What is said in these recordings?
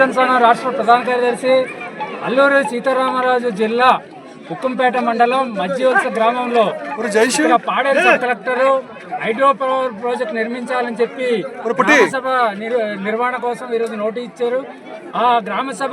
సంఘం రాష్ట్ర ప్రధాన కార్యదర్శి అల్లూరు సీతారామరాజు జిల్లా ఉక్కంపేట మండలం మధ్యవలస గ్రామంలో Paderu sub collector hydro power project నిర్మించాలని చెప్పి గ్రామ సభ నిర్- నిర్వహణ కోసం ఈరోజు నోటీస్ ఇచ్చారు. ఆ గ్రామ సభ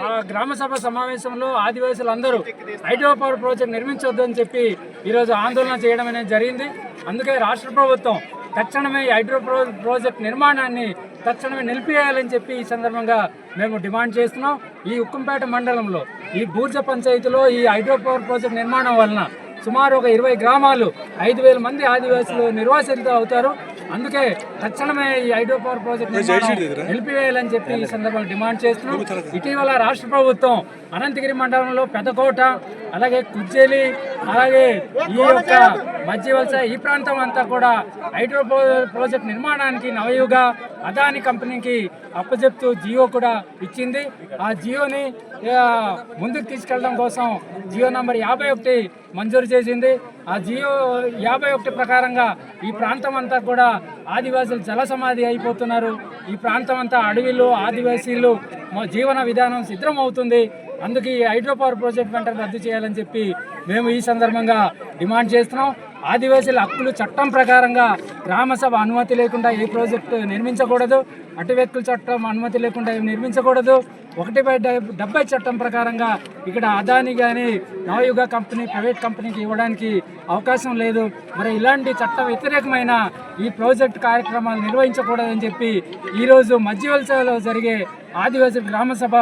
ఆ గ్రామ సభ సమావేశంలో ఆదివాసులందరూ హైడ్రో పవర్ ప్రాజెక్ట్ నిర్మించొద్దని చెప్పి ఈరోజు ఆందోళన చేయడం అనేది జరిగింది. అందుకే రాష్ట్ర ప్రభుత్వం తక్షణమే ఈ హైడ్రో ప్రో ప్రాజెక్ట్ నిర్మాణాన్ని తక్షణమే నిలిపివేయాలని చెప్పి ఈ సందర్భంగా మేము డిమాండ్ చేస్తున్నాం. ఈ ఉక్కంపేట మండలంలో ఈ బూర్జ పంచాయతీలో ఈ హైడ్రో పవర్ ప్రాజెక్ట్ నిర్మాణం వలన సుమారు ఒక ఇరవై గ్రామాలు ఐదు వేల మంది ఆదివాసులు నిర్వాసితులు అవుతారు. అందుకే తక్షణమే ఈ హైడ్రో పవర్ ప్రాజెక్ట్ నిలిపివేయాలని చెప్పి ఈ సందర్భంగా డిమాండ్ చేస్తున్నాం. ఇటీవల రాష్ట్ర ప్రభుత్వం అనంతగిరి మండలంలో పెద్దకోట అలాగే కుజ్జేలి అలాగే ఈ యొక్క మధ్యవలస ఈ ప్రాంతం అంతా కూడా హైడ్రో ప్రో- ప్రాజెక్ట్ నిర్మాణానికి నవయుగ అదాని కంపెనీకి అప్పచెప్తూ జియో కూడా ఇచ్చింది. ఆ జియోని ముందుకు తీసుకెళ్ళడం కోసం జియో నంబర్ యాభై ఒకటి మంజూరు చేసింది. ఆ జియో యాభై ఒకటి ప్రకారంగా ఈ ప్రాంతం అంతా కూడా ఆదివాసులు జల సమాధి అయిపోతున్నారు. ఈ ప్రాంతం అంతా అడవిలు ఆదివాసీలు మా జీవన విధానం సిద్ధం అవుతుంది అందుకే ఈ హైడ్రో పవర్ ప్రాజెక్ట్ వెంటనే రద్దు చేయాలని చెప్పి మేము ఈ సందర్భంగా డిమాండ్ చేస్తున్నాం. ఆదివాసీల హక్కులు చట్టం ప్రకారంగా గ్రామసభ అనుమతి లేకుండా ఏ ప్రాజెక్టు నిర్మించకూడదు. అటు వ్యక్తుల చట్టం అనుమతి లేకుండా ఏమి నిర్మించకూడదు. ఒకటి బై డెబ్బై చట్టం ప్రకారంగా ఇక్కడ అదాని కానీ నవయుగ కంపెనీ ప్రైవేట్ కంపెనీకి ఇవ్వడానికి అవకాశం లేదు. మరి ఇలాంటి చట్ట వ్యతిరేకమైన ఈ ప్రాజెక్ట్ కార్యక్రమాలు నిర్వహించకూడదని చెప్పి ఈరోజు మధ్యవలసలో జరిగే ఆదివాసీ గ్రామసభ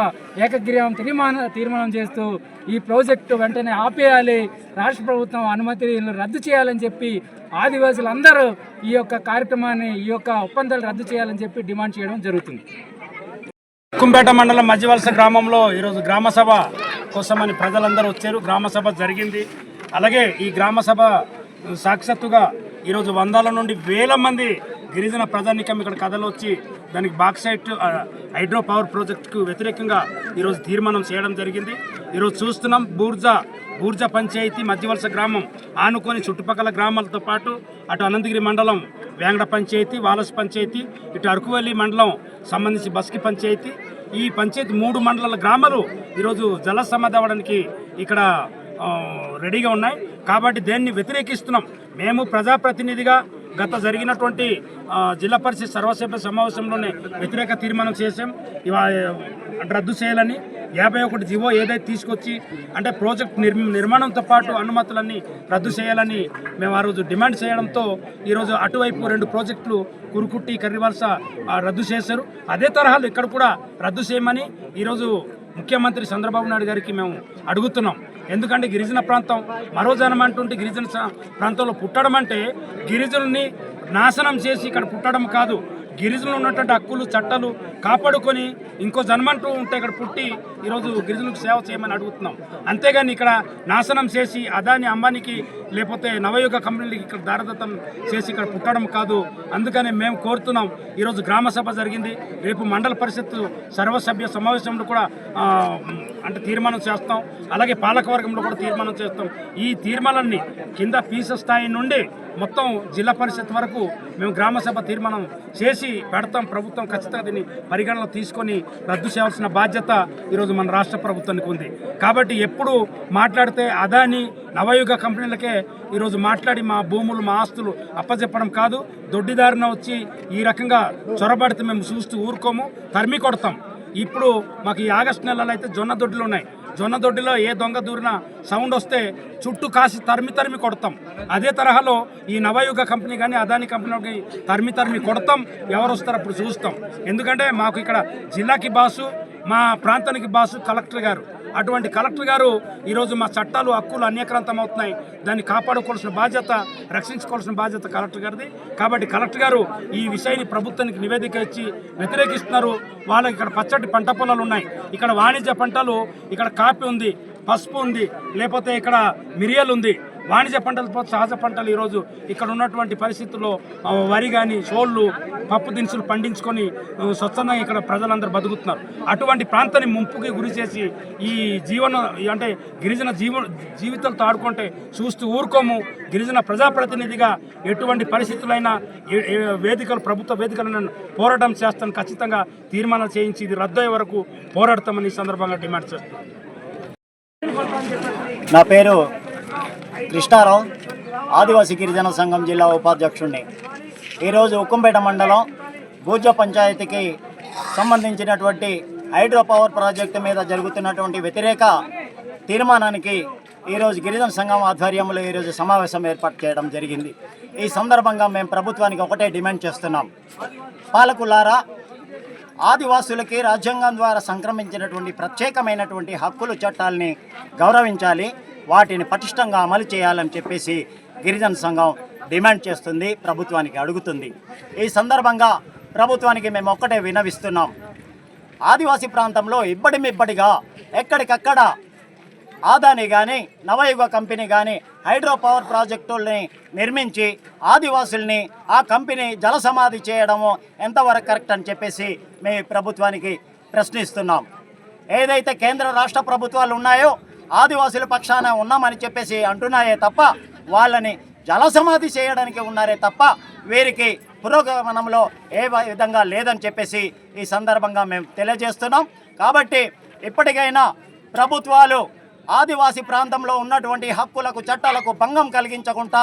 ఏకగ్రీవం తీర్మానం తీర్మానం చేస్తూ ఈ ప్రాజెక్టు వెంటనే ఆపేయాలి. రాష్ట్ర ప్రభుత్వం అనుమతి రద్దు చేయాలని చెప్పి ఆదివాసులందరూ ఈ యొక్క కార్యక్రమాన్ని ఈ యొక్క ఒప్పందాలు రద్దు చేయాలని చెప్పి డిమాండ్ చేయడం జరుగుతుంది. కుంపేట మండలం మధ్యవలస గ్రామంలో ఈరోజు గ్రామసభ కోసమని ప్రజలందరూ వచ్చారు. గ్రామసభ జరిగింది. అలాగే ఈ గ్రామసభ సాక్షత్తుగా సాక్షాత్తుగా ఈరోజు వందల నుండి వేల మంది గిరిజన ప్రజానికం ఇక్కడ కథలు వచ్చి దానికి బాక్సైట్ హైడ్రో పవర్ ప్రాజెక్టుకు వ్యతిరేకంగా ఈరోజు తీర్మానం చేయడం జరిగింది. ఈరోజు చూస్తున్నాం బూర్జా బూర్జా పంచాయతీ మధ్యవలస గ్రామం ఆనుకొని చుట్టుపక్కల గ్రామాలతో పాటు అటు అనంతగిరి మండలం వేంగడ పంచాయతీ వాలస్ పంచాయతీ ఇటు అరకువల్లి మండలం సంబంధించి బస్కి పంచాయతీ. ఈ పంచాయతీ మూడు మండలాల గ్రామాలు ఈరోజు జల సమాధి అవ్వడానికి ఇక్కడ రెడీగా ఉన్నాయి. కాబట్టి దేన్ని వ్యతిరేకిస్తున్నాం. మేము ప్రజాప్రతినిధిగా గత జరిగినటువంటి జిల్లా పరిషత్ సర్వసభ్య సమావేశంలోనే వ్యతిరేక తీర్మానం చేశాం. ఇవా రద్దు చేయాలని యాభై ఒకటి జీవో ఏదైతే తీసుకొచ్చి అంటే ప్రాజెక్ట్ నిర్ నిర్మాణంతో పాటు అనుమతులన్నీ రద్దు చేయాలని మేము ఆ రోజు డిమాండ్ చేయడంతో ఈరోజు అటువైపు రెండు ప్రాజెక్టులు కురుకుట్టి కర్రివలస రద్దు చేశారు. అదే తరహాలు ఇక్కడ కూడా రద్దు చేయమని ఈరోజు ముఖ్యమంత్రి చంద్రబాబు నాయుడు గారికి మేము అడుగుతున్నాం. ఎందుకంటే గిరిజన ప్రాంతం మరో జనం అంటుంటే గిరిజన ప్రాంతంలో పుట్టడం అంటే గిరిజనుల్ని నాశనం చేసి ఇక్కడ పుట్టడం కాదు. గిరిజనులు ఉన్నటువంటి హక్కులు చట్టాలు కాపాడుకొని ఇంకో జన్మంటూ ఉంటే ఇక్కడ పుట్టి ఈరోజు గిరిజనులకు సేవ చేయమని అడుగుతున్నాం. అంతేగాని ఇక్కడ నాశనం చేసి అదాని అంబానికి లేకపోతే నవయుగ కంపెనీలకి ఇక్కడ దారదత్తం చేసి ఇక్కడ పుట్టడం కాదు. అందుకని మేము కోరుతున్నాం ఈరోజు గ్రామ సభ జరిగింది. రేపు మండల పరిషత్తు సర్వసభ్య సమావేశంలో కూడా అంటే తీర్మానం చేస్తాం. అలాగే పాలకవర్గంలో కూడా తీర్మానం చేస్తాం. ఈ తీర్మానాన్ని కింద పీస స్థాయి నుండి మొత్తం జిల్లా పరిషత్ వరకు మేము గ్రామ సభ తీర్మానం చేసి పెడతాం ప్రభుత్వం ఖచ్చితంగా దీన్ని పరిగణలో తీసుకొని రద్దు చేయాల్సిన బాధ్యత ఈరోజు మన రాష్ట్ర ప్రభుత్వానికి ఉంది. కాబట్టి ఎప్పుడు మాట్లాడితే అదాని నవయుగ కంపెనీలకే ఈరోజు మాట్లాడి మా భూములు మా ఆస్తులు అప్పచెప్పడం కాదు. దొడ్డిదారిన వచ్చి ఈ రకంగా చొరబడితే మేము చూస్తూ ఊరుకోము తరిమి కొడతాం. ఇప్పుడు మాకు ఈ ఆగస్టు నెలలో అయితే జొన్న దొడ్డులు ఉన్నాయి. జొన్న దొడ్డిలో ఏ దొంగ దూరిన సౌండ్ వస్తే చుట్టూ కాసి తరిమి తరిమి కొడతాం. అదే తరహాలో ఈ నవయుగ కంపెనీ కానీ అదాని కంపెనీకి తరిమి తరిమి కొడతాం. ఎవరు వస్తారు అప్పుడు చూస్తాం. ఎందుకంటే మాకు ఇక్కడ జిల్లాకి బాసు మా ప్రాంతానికి బాసు కలెక్టర్ గారు. అటువంటి కలెక్టర్ గారు ఈరోజు మా చట్టాలు హక్కులు అన్యక్రాంతం అవుతున్నాయి దాన్ని కాపాడుకోవాల్సిన బాధ్యత రక్షించుకోవాల్సిన బాధ్యత కలెక్టర్ గారిది. కాబట్టి కలెక్టర్ గారు ఈ విషయాన్ని ప్రభుత్వానికి నివేదిక ఇచ్చి వ్యతిరేకిస్తున్నారు. వాళ్ళకి ఇక్కడ పచ్చటి పంట పొలాలు ఉన్నాయి. ఇక్కడ వాణిజ్య పంటలు ఇక్కడ కాఫీ ఉంది పసుపు ఉంది లేకపోతే ఇక్కడ మిరియాలు ఉంది. వాణిజ్య పంటలతో సహజ పంటలు ఈరోజు ఇక్కడ ఉన్నటువంటి పరిస్థితుల్లో వరి కానీ సోళ్ళు పప్పు దినుసులు పండించుకొని స్వచ్ఛందంగా ఇక్కడ ప్రజలందరూ బతుకుతున్నారు. అటువంటి ప్రాంతాన్ని ముంపుకి గురి చేసి ఈ జీవన అంటే గిరిజన జీవ జీవితాలతో ఆడుకుంటే చూస్తూ ఊరుకోము. గిరిజన ప్రజాప్రతినిధిగా ఎటువంటి పరిస్థితులైనా వేదికలు ప్రభుత్వ వేదికలను పోరాటం చేస్తాను ఖచ్చితంగా తీర్మానం చేయించి ఇది రద్దయ్యే వరకు పోరాడతామని ఈ సందర్భంగా డిమాండ్ చేస్తున్నాను. నా పేరు కృష్ణారావు ఆదివాసీ గిరిజన సంఘం జిల్లా ఉపాధ్యక్షుడిని ఈరోజు ఉక్కంపేట మండలం భూజ పంచాయతీకి సంబంధించినటువంటి హైడ్రో పవర్ ప్రాజెక్టు మీద జరుగుతున్నటువంటి వ్యతిరేక తీర్మానానికి ఈరోజు గిరిజన సంఘం ఆధ్వర్యంలో ఈరోజు సమావేశం ఏర్పాటు చేయడం జరిగింది. ఈ సందర్భంగా మేము ప్రభుత్వానికి ఒకటే డిమాండ్ చేస్తున్నాం. పాలకులారా ఆదివాసులకి రాజ్యాంగం ద్వారా సంక్రమించినటువంటి ప్రత్యేకమైనటువంటి హక్కులు చట్టాలని గౌరవించాలి. వాటిని పటిష్టంగా అమలు చేయాలని చెప్పేసి గిరిజన సంఘం డిమాండ్ చేస్తుంది ప్రభుత్వానికి అడుగుతుంది. ఈ సందర్భంగా ప్రభుత్వానికి మేము ఒక్కటే వినవిస్తున్నాం. ఆదివాసీ ప్రాంతంలో ఇబ్బడిమిబ్బడిగా ఎక్కడికక్కడ ఆదాని కానీ నవయుగ కంపెనీ కానీ హైడ్రో పవర్ ప్రాజెక్టుల్ని నిర్మించి ఆదివాసుల్ని ఆ కంపెనీ జల సమాధి చేయడము ఎంతవరకు కరెక్ట్ అని చెప్పేసి మేము ప్రభుత్వానికి ప్రశ్నిస్తున్నాం. ఏదైతే కేంద్ర రాష్ట్ర ప్రభుత్వాలు ఉన్నాయో ఆదివాసుల పక్షాన ఉన్నామని చెప్పేసి అంటున్నాయే తప్ప వాళ్ళని జలసమాధి చేయడానికి ఉన్నారే తప్ప వీరికి పురోగమనంలో ఏ విధంగా లేదని చెప్పేసి ఈ సందర్భంగా మేము తెలియజేస్తున్నాం. కాబట్టి ఇప్పటికైనా ప్రభుత్వాలు ఆదివాసీ ప్రాంతంలో ఉన్నటువంటి హక్కులకు చట్టాలకు భంగం కలిగించకుండా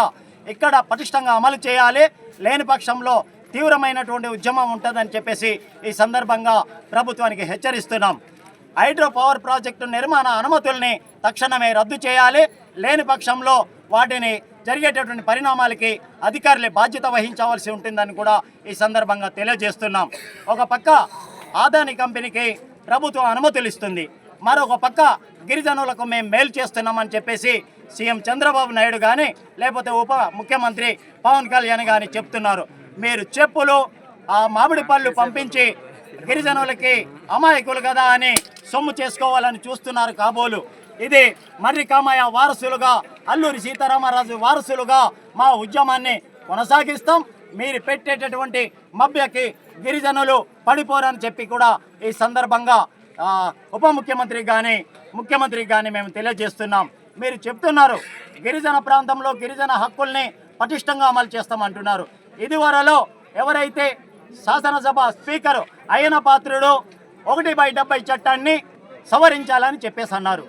ఇక్కడ పటిష్టంగా అమలు చేయాలి. లేని పక్షంలో తీవ్రమైనటువంటి ఉద్యమం ఉంటుందని చెప్పేసి ఈ సందర్భంగా ప్రభుత్వానికి హెచ్చరిస్తున్నాం. హైడ్రో పవర్ ప్రాజెక్టు నిర్మాణ అనుమతుల్ని తక్షణమే రద్దు చేయాలి. లేని పక్షంలో వాటిని జరిగేటటువంటి పరిణామాలకి అధికారులే బాధ్యత వహించవలసి ఉంటుందని కూడా ఈ సందర్భంగా తెలియజేస్తున్నాం. ఒక పక్క ఆదాని కంపెనీకి ప్రభుత్వం అనుమతులు ఇస్తుంది. మరొక పక్క గిరిజనులకు మేము మేలు చేస్తున్నామని చెప్పేసి సీఎం చంద్రబాబు నాయుడు కానీ లేకపోతే ఉప ముఖ్యమంత్రి పవన్ కళ్యాణ్ కానీ చెప్తున్నారు. మీరు చెప్పులు ఆ మామిడి పళ్ళు పంపించి గిరిజనులకి అమాయకులు కదా అని సొమ్ము చేసుకోవాలని చూస్తున్నారు కాబోలు. ఇది మర్రి కామయ్య వారసులుగా అల్లూరి సీతారామరాజు వారసులుగా మా ఉద్యమాన్ని కొనసాగిస్తాం. మీరు పెట్టేటటువంటి మభ్యకి గిరిజనులు పడిపోరని చెప్పి కూడా ఈ సందర్భంగా ఉప ముఖ్యమంత్రి కానీ ముఖ్యమంత్రి కానీ మేము తెలియజేస్తున్నాం. మీరు చెప్తున్నారు గిరిజన ప్రాంతంలో గిరిజన హక్కుల్ని పటిష్టంగా అమలు చేస్తామంటున్నారు. ఇదివరలో ఎవరైతే శాసనసభ స్పీకర్ అయిన పాత్రుడు ఒకటి బై డెబ్బై చట్టాన్ని సవరించాలని చెప్పేసి అన్నారు.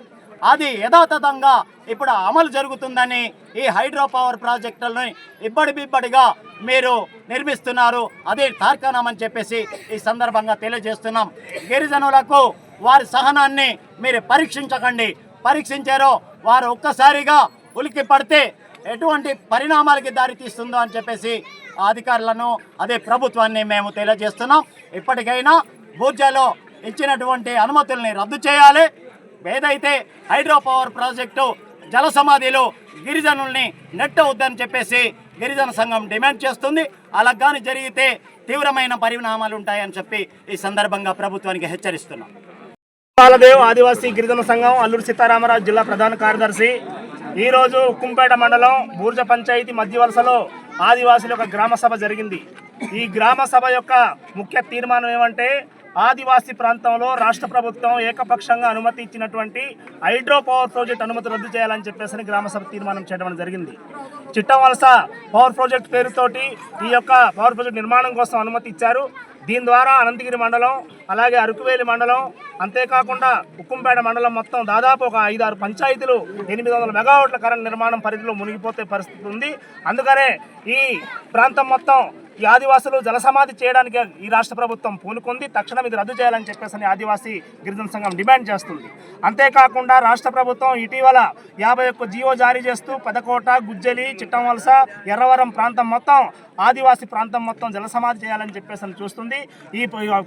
అది యథాతథంగా ఇప్పుడు అమలు జరుగుతుందని ఈ హైడ్రో పవర్ ప్రాజెక్టులని ఇబ్బడి బిబ్బడిగా మీరు నిర్మిస్తున్నారు. అదే తార్కాణమని చెప్పేసి ఈ సందర్భంగా తెలియజేస్తున్నాం. గిరిజనులకు వారి సహనాన్ని మీరు పరీక్షించకండి. పరీక్షించారో వారు ఒక్కసారిగా ఉలికి పడితే ఎటువంటి పరిణామాలకి దారితీస్తుందో అని చెప్పేసి అధికారులను అదే ప్రభుత్వాన్ని మేము తెలియజేస్తున్నాం. ఇప్పటికైనా బూర్జాలో ఇచ్చినటువంటి అనుమతుల్ని రద్దు చేయాలి. ఏదైతే హైడ్రో పవర్ ప్రాజెక్టు జల సమాధిలో గిరిజనుల్ని నెట్టవద్దని చెప్పేసి గిరిజన సంఘం డిమాండ్ చేస్తుంది. అలా కానీ జరిగితే తీవ్రమైన పరిణామాలు ఉంటాయని చెప్పి ఈ సందర్భంగా ప్రభుత్వానికి హెచ్చరిస్తున్నాం. బాలదేవ్ ఆదివాసీ గిరిజన సంఘం అల్లూరు సీతారామరాజు జిల్లా ప్రధాన కార్యదర్శి. ఈరోజు ఉక్కుంపేట మండలం బూర్జ పంచాయతీ మధ్య వలసలో ఆదివాసుల యొక్క గ్రామ సభ జరిగింది. ఈ గ్రామ సభ యొక్క ముఖ్య తీర్మానం ఏమంటే ఆదివాసీ ప్రాంతంలో రాష్ట్ర ప్రభుత్వం ఏకపక్షంగా అనుమతి ఇచ్చినటువంటి హైడ్రో పవర్ ప్రాజెక్ట్ అనుమతి రద్దు చేయాలని చెప్పేసి గ్రామసభ తీర్మానం చేయడం జరిగింది. చిట్టవలస పవర్ ప్రాజెక్ట్ పేరుతోటి ఈ యొక్క పవర్ ప్రాజెక్ట్ నిర్మాణం కోసం అనుమతి ఇచ్చారు. దీని ద్వారా అనంతగిరి మండలం అలాగే అరకువేలి మండలం అంతేకాకుండా ఉక్కుంపేట మండలం మొత్తం దాదాపు ఒక ఐదారు పంచాయతీలు ఎనిమిది వందల మెగావాట్ల కరెంట్ నిర్మాణం పరిధిలో మునిగిపోతే పరిస్థితి ఉంది. అందుకనే ఈ ప్రాంతం మొత్తం ఈ ఆదివాసులు జలసమాధి చేయడానికి ఈ రాష్ట్ర ప్రభుత్వం పూనుకుంది తక్షణం ఇది రద్దు చేయాలని చెప్పేసి అని ఆదివాసీ గిరిజన సంఘం డిమాండ్ చేస్తుంది. అంతేకాకుండా రాష్ట్ర ప్రభుత్వం ఇటీవల యాభై ఒక్క జీవో జారీ చేస్తూ పెదకోట గుజ్జలి చిట్టంవలస ఎర్రవరం ప్రాంతం మొత్తం ఆదివాసీ ప్రాంతం మొత్తం జలసమాధి చేయాలని చెప్పేసి చూస్తుంది. ఈ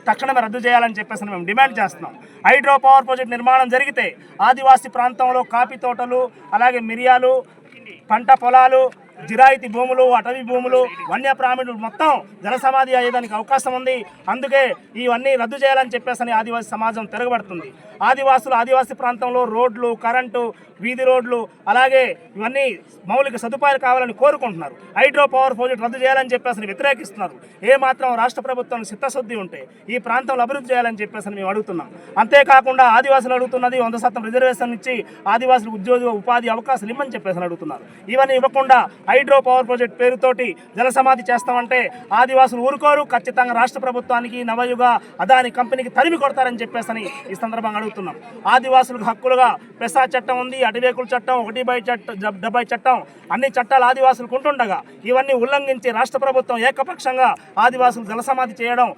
తక్షణమే రద్దు చేయాలని చెప్పేసి మేము డిమాండ్ చేస్తున్నాం. హైడ్రో పవర్ ప్రాజెక్ట్ నిర్మాణం జరిగితే ఆదివాసీ ప్రాంతంలో కాఫీ తోటలు అలాగే మిరియాలు పంట పొలాలు జిరాయితీ భూములు అటవీ భూములు వన్యప్రాణులు మొత్తం జల సమాధి అయ్యేదానికి అవకాశం ఉంది. అందుకే ఇవన్నీ రద్దు చేయాలని చెప్పేసి ఆదివాసీ సమాజం తిరగబడుతుంది. ఆదివాసులు ఆదివాసీ ప్రాంతంలో రోడ్లు కరెంటు వీధి రోడ్లు అలాగే ఇవన్నీ మౌలిక సదుపాయాలు కావాలని కోరుకుంటున్నారు. హైడ్రో పవర్ ప్రాజెక్ట్ రద్దు చేయాలని చెప్పేసి వ్యతిరేకిస్తున్నారు. ఏ మాత్రం రాష్ట్ర ప్రభుత్వం చిత్తశుద్ధి ఉంటే ఈ ప్రాంతంలో అభివృద్ధి చేయాలని చెప్పేసి మేము అడుగుతున్నాం. అంతేకాకుండా ఆదివాసులు అడుగుతున్నది వంద శాతం రిజర్వేషన్ ఇచ్చి ఆదివాసులకు ఉద్యోగ ఉపాధి అవకాశాలు ఇమ్మని చెప్పేసి అడుగుతున్నారు. ఇవన్నీ ఇవ్వకుండా హైడ్రో పవర్ ప్రాజెక్ట్ పేరుతోటి జల సమాధి చేస్తామంటే ఆదివాసులు ఊరుకోరు. ఖచ్చితంగా రాష్ట్ర ప్రభుత్వానికి నవయుగ అదాని కంపెనీకి తరిమి కొడతారని చెప్పేసి ఈ సందర్భంగా అడుగుతున్నాం. ఆదివాసులకు హక్కులుగా పెసా చట్టం ఉంది అటవేకుల చట్టం ఒకటి బై చట్టం డెబ్బై చట్టం అన్ని చట్టాలు ఆదివాసులకు ఉంటుండగా ఇవన్నీ ఉల్లంఘించి రాష్ట్ర ప్రభుత్వం ఏకపక్షంగా ఆదివాసులు జలసమాధి చేయడం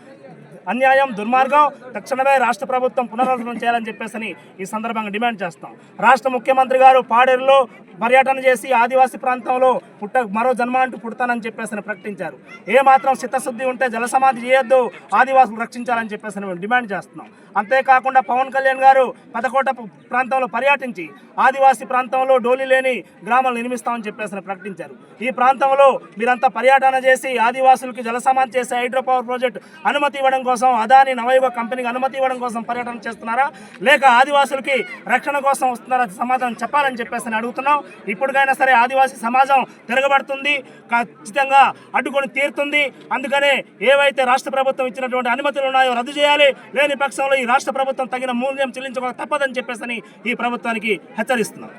అన్యాయం దుర్మార్గం తక్షణమే రాష్ట్ర ప్రభుత్వం పునరాలోచన చేయాలని చెప్పేసి ఈ సందర్భంగా డిమాండ్ చేస్తాం. రాష్ట్ర ముఖ్యమంత్రి గారు పాడేరులో పర్యటన చేసి ఆదివాసీ ప్రాంతంలో పుట్ట మరో జన్మ అంటూ పుడతానని చెప్పేసి ప్రకటించారు. ఏ మాత్రం చిత్తశుద్ధి ఉంటే జల సమాధి చేయొద్దు ఆదివాసులు రక్షించాలని చెప్పేసి మేము డిమాండ్ చేస్తున్నాం. అంతేకాకుండా పవన్ కళ్యాణ్ గారు పదకోట ప్రాంతంలో పర్యటించి ఆదివాసీ ప్రాంతంలో డోలి లేని గ్రామాలు నిర్మిస్తామని చెప్పేసి ప్రకటించారు. ఈ ప్రాంతంలో మీరంతా పర్యటన చేసి ఆదివాసులకి జలసమాధి చేసే హైడ్రో పవర్ ప్రాజెక్ట్ అనుమతి ఇవ్వడం కోసం అదాని నవయుగ కంపెనీకి అనుమతి ఇవ్వడం కోసం పర్యటన చేస్తున్నారా? లేక ఆదివాసులకి రక్షణ కోసం వస్తున్నారా? సమాధానం చెప్పాలని చెప్పేసి అడుగుతున్నాం. ఇప్పటికైనా సరే ఆదివాసీ సమాజం తిరగబడుతుంది ఖచ్చితంగా అడ్డుకొని తీరుతుంది. అందుకనే ఏవైతే రాష్ట్ర ప్రభుత్వం ఇచ్చినటువంటి అనుమతులు ఉన్నాయో రద్దు చేయాలి. లేని పక్షంలో ఈ రాష్ట్ర ప్రభుత్వం తగిన మూల్యం చెల్లించుకోక తప్పదని చెప్పేసి ఈ ప్రభుత్వానికి హెచ్చరిస్తున్నాం.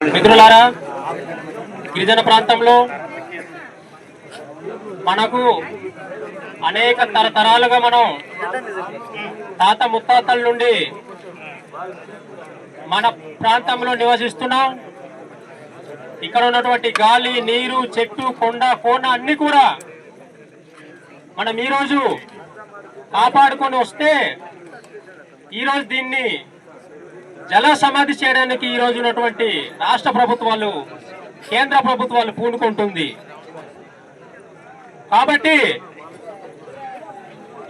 మిత్రులారా గిరిజన ప్రాంతంలో మనకు అనేక తరతరాలుగా మనం తాత ముత్తాతల నుండి మన ప్రాంతంలో నివసిస్తున్నాం. ఇక్కడ ఉన్నటువంటి గాలి నీరు చెట్టు కొండ కోన అన్ని కూడా మనం ఈరోజు కాపాడుకొని వస్తే ఈరోజు దీన్ని జల సమాధి చేయడానికి ఈ రోజు ఉన్నటువంటి రాష్ట్ర ప్రభుత్వాలు కేంద్ర ప్రభుత్వాలు పూనుకుంటుంది. కాబట్టి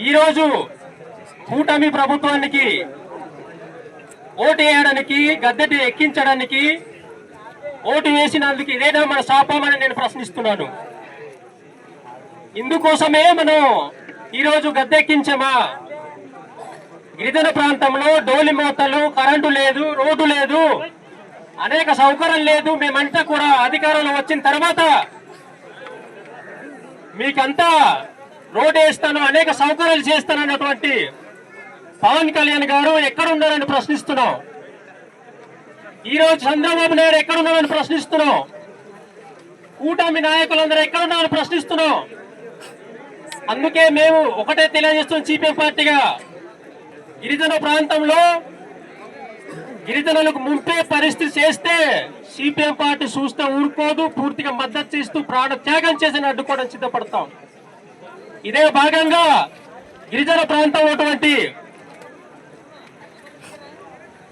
ఈరోజు కూటమి ప్రభుత్వానికి ఓటు వేయడానికి గద్దెటి ఎక్కించడానికి ఓటు వేసినందుకు ఇదేనా మన శాపమని నేను ప్రశ్నిస్తున్నాను. ఇందుకోసమే మనం ఈరోజు గద్దెక్కించమా గిరిజన ప్రాంతంలో డోలి మోతలు కరెంటు లేదు రోడ్డు లేదు అనేక సౌకర్యం లేదు మేమంతా కూడా అధికారంలో వచ్చిన తర్వాత మీకంతా రోడ్డు వేస్తాను అనేక సౌకర్యాలు చేస్తానన్నటువంటి పవన్ కళ్యాణ్ గారు ఎక్కడున్నారని ప్రశ్నిస్తున్నాం. ఈ రోజు చంద్రబాబు నాయుడు ఎక్కడున్నారని ప్రశ్నిస్తున్నాం. కూటమి నాయకులందరూ ఎక్కడున్నారని ప్రశ్నిస్తున్నాం. అందుకే మేము ఒకటే తెలియజేస్తున్నాం సిపిఎం పార్టీగా. గిరిజన ప్రాంతంలో గిరిజనులకు ముంపే పరిస్థితి చేస్తే సిపిఎం పార్టీ చూస్తే ఊరుకోదు పూర్తిగా మద్దతు ఇస్తూ ప్రాణ త్యాగం చేసిన అడ్డుకోవడం సిద్ధపడతాం. ఇదే భాగంగా గిరిజన ప్రాంతం ఉన్నటువంటి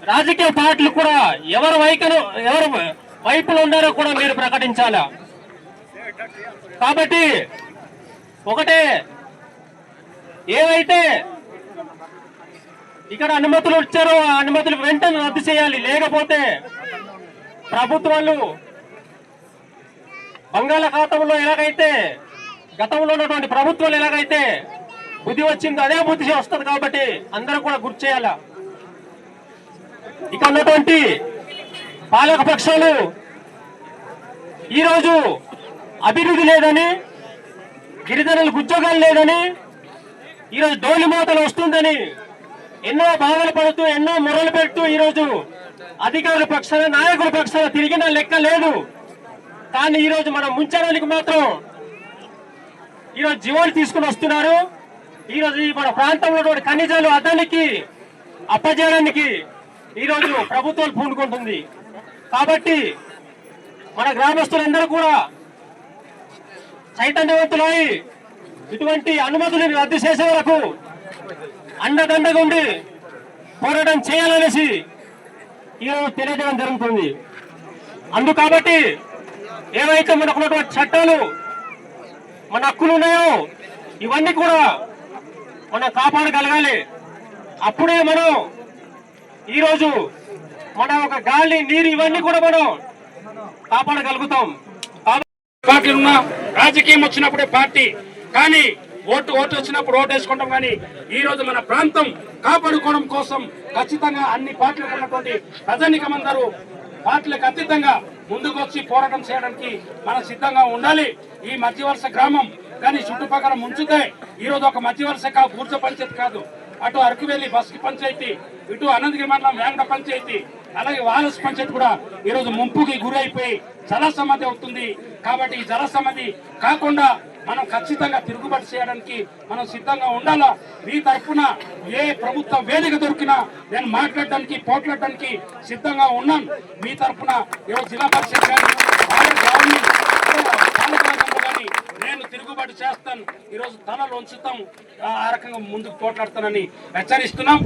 రాజకీయ పార్టీలు కూడా ఎవరు వైఖరు ఎవరు వైపులు ఉన్నారో కూడా మీరు ప్రకటించాలా. కాబట్టి ఒకటే ఏవైతే ఇక్కడ అనుమతులు ఇచ్చారో ఆ అనుమతులు వెంటనే రద్దు చేయాలి. లేకపోతే ప్రభుత్వాలు బంగాళాఖాతంలో ఎలాగైతే గతంలో ఉన్నటువంటి ప్రభుత్వాలు ఎలాగైతే బుద్ధి వచ్చిందో అదే బుద్ధి వస్తుంది కాబట్టి అందరూ కూడా గుర్తు చేయాల. ఇక ఉన్నటువంటి పాలక పక్షాలు ఈరోజు అభివృద్ధి లేదని గిరిజనులకు ఉద్యోగాలు లేదని ఈరోజు డోలి మాతలు వస్తుందని ఎన్నో బాధలు పడుతూ ఎన్నో మొరలు పెడుతూ ఈరోజు అధికారుల పక్షాన నాయకుల పక్షాన తిరిగిన లెక్క లేదు. కానీ ఈరోజు మనం ముంచడానికి మాత్రం ఈరోజు జీవాలు తీసుకుని వస్తున్నారు. ఈరోజు ఈ మన ప్రాంతంలో ఉన్నటువంటి ఖనిజాలు అదానికి అప్పజేయడానికి ఈరోజు ప్రభుత్వాలు పూనుకుంటుంది. కాబట్టి మన గ్రామస్తులందరూ కూడా చైతన్యవంతులై ఇటువంటి అనుమతులను రద్దు చేసే వరకు అండదండగా ఉండి పోరాటం చేయాలనేసి ఈరోజు తెలియజేయడం జరుగుతుంది. అందు కాబట్టి ఏవైతే మనకున్నటువంటి చట్టాలు మన హక్కులు ఉన్నాయో ఇవన్నీ కూడా మనం కాపాడగలగాలి. అప్పుడే మనం ఈరోజు మన ఒక గాలి నీరు ఇవన్నీ కూడా మనం కాపాడగలుగుతాం. పార్టీలు ఉన్నా రాజకీయం వచ్చినప్పుడే పార్టీ కానీ ఓటు ఓటు వచ్చినప్పుడు ఓటు వేసుకుంటాం కానీ ఈ రోజు మన ప్రాంతం కాపాడుకోవడం కోసం ఖచ్చితంగా అన్ని పార్టీలకు ఉన్నటువంటి ప్రజానికమందరూ పార్టీలకు అతీతంగా ముందుకు వచ్చి పోరాటం చేయడానికి మనం సిద్ధంగా ఉండాలి. ఈ మధ్యవలస గ్రామం కానీ చుట్టుపక్కల ముంచుతే ఈ రోజు ఒక మధ్యవలస కా బూర్జ పంచాయతీ కాదు. అటు అరకువెల్లి బస్కి పంచాయతీ ఇటు అనంతగిరి మండలం వేంగడ పంచాయతీ అలాగే వారస్ పంచాయతీ కూడా ఈరోజు ముంపుకి గురైపోయి జల సమాధి అవుతుంది. కాబట్టి ఈ జల సమాధి కాకుండా మనం ఖచ్చితంగా తిరుగుబాటు చేయడానికి మనం సిద్ధంగా ఉండాలా? మీ తరఫున ఏ ప్రభుత్వ వేదిక దొరికినా నేను మాట్లాడడానికి పోట్లాడడానికి సిద్ధంగా ఉన్నాను. మీ తరఫున ఈరోజు జిల్లా పరిషత్ కానీ కానీ నేను తిరుగుబాటు చేస్తాను. ఈరోజు తలలు ఉంచుతాం ఆ రకంగా ముందుకు పోట్లాడతానని హెచ్చరిస్తున్నాం.